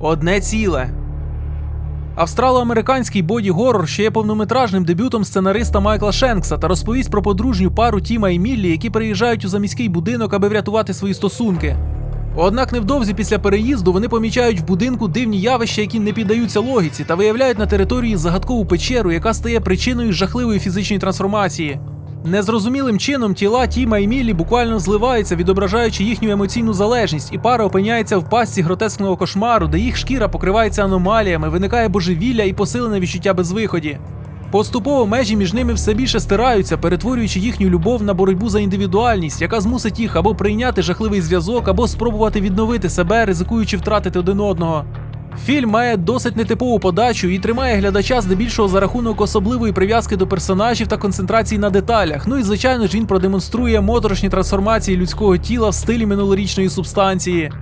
одне ціле. Австрало-американський боді-горор ще є повнометражним дебютом сценариста Майкла Шенкса та розповість про подружню пару Тіма і Міллі, які приїжджають у заміський будинок, аби врятувати свої стосунки. Однак невдовзі після переїзду вони помічають в будинку дивні явища, які не піддаються логіці, та виявляють на території загадкову печеру, яка стає причиною жахливої фізичної трансформації. Незрозумілим чином тіла Тіма і Міллі буквально зливаються, відображаючи їхню емоційну залежність, і пара опиняється в пастці гротескного кошмару, де їх шкіра покривається аномаліями, виникає божевілля і посилене відчуття безвиході. Поступово межі між ними все більше стираються, перетворюючи їхню любов на боротьбу за індивідуальність, яка змусить їх або прийняти жахливий зв'язок, або спробувати відновити себе, ризикуючи втратити один одного. Фільм має досить нетипову подачу і тримає глядача здебільшого за рахунок особливої прив'язки до персонажів та концентрації на деталях. Ну і звичайно ж він продемонструє моторошні трансформації людського тіла в стилі минулорічної субстанції.